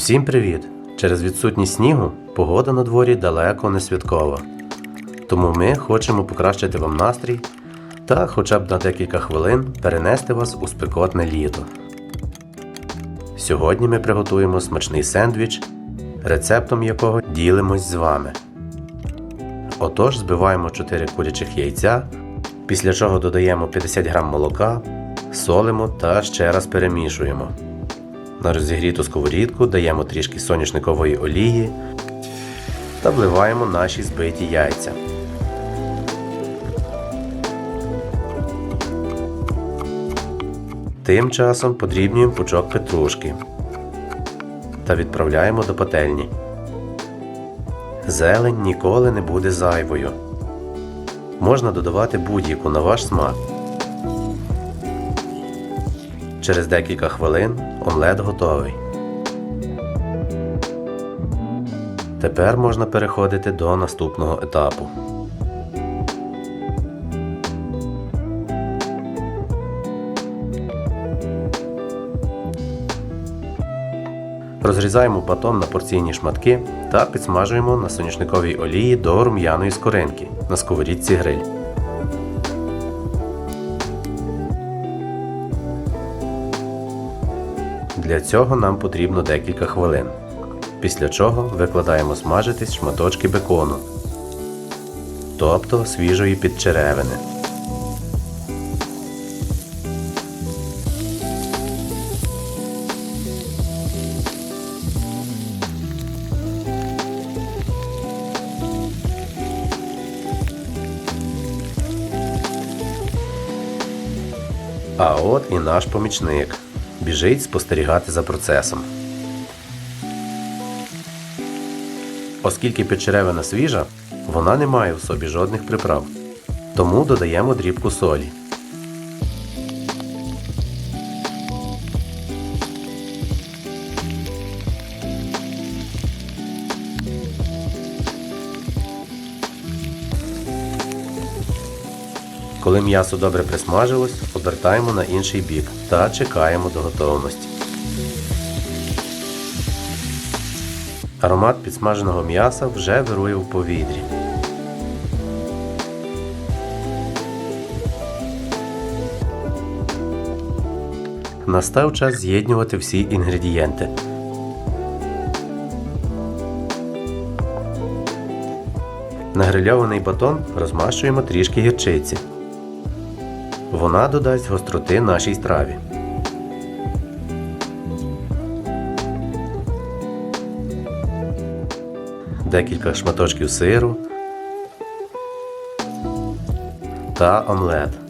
Усім привіт! Через відсутність снігу погода на дворі далеко не святкова. Тому ми хочемо покращити вам настрій та хоча б на декілька хвилин перенести вас у спекотне літо. Сьогодні ми приготуємо смачний сендвіч, рецептом якого ділимось з вами. Отож, збиваємо 4 курячих яйця, після чого додаємо 50 г молока, солимо та ще раз перемішуємо. На розігріту сковорідку даємо трішки соняшникової олії та вливаємо наші збиті яйця. Тим часом подрібнюємо пучок петрушки та відправляємо до пательні. Зелень ніколи не буде зайвою. Можна додавати будь-яку на ваш смак. Через декілька хвилин омлет готовий. Тепер можна переходити до наступного етапу. Розрізаємо батон на порційні шматки та підсмажуємо на соняшниковій олії до рум'яної скоринки на сковорідці гриль. Для цього нам потрібно декілька хвилин. Після чого викладаємо смажитись шматочки бекону, тобто свіжої підчеревини. А от і наш помічник. Біжить спостерігати за процесом. Оскільки печеревина свіжа, вона не має в собі жодних приправ. Тому додаємо дрібку солі. Коли м'ясо добре присмажилось, обертаємо на інший бік та чекаємо до готовності. Аромат підсмаженого м'яса вже вирує в повітрі. Настав час з'єднювати всі інгредієнти. На грильований батон розмащуємо трішки гірчиці. Вона додасть гостроти нашій страві. Декілька шматочків сиру та омлет.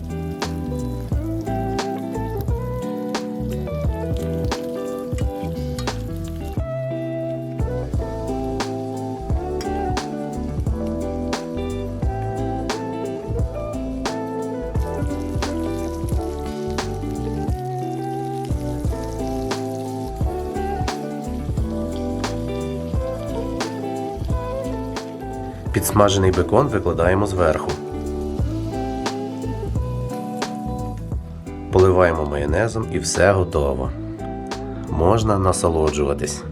Підсмажений бекон викладаємо зверху. Поливаємо майонезом і все готово. Можна насолоджуватись.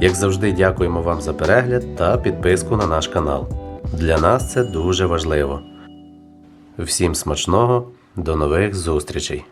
Як завжди, дякуємо вам за перегляд та підписку на наш канал. Для нас це дуже важливо. Всім смачного, до нових зустрічей!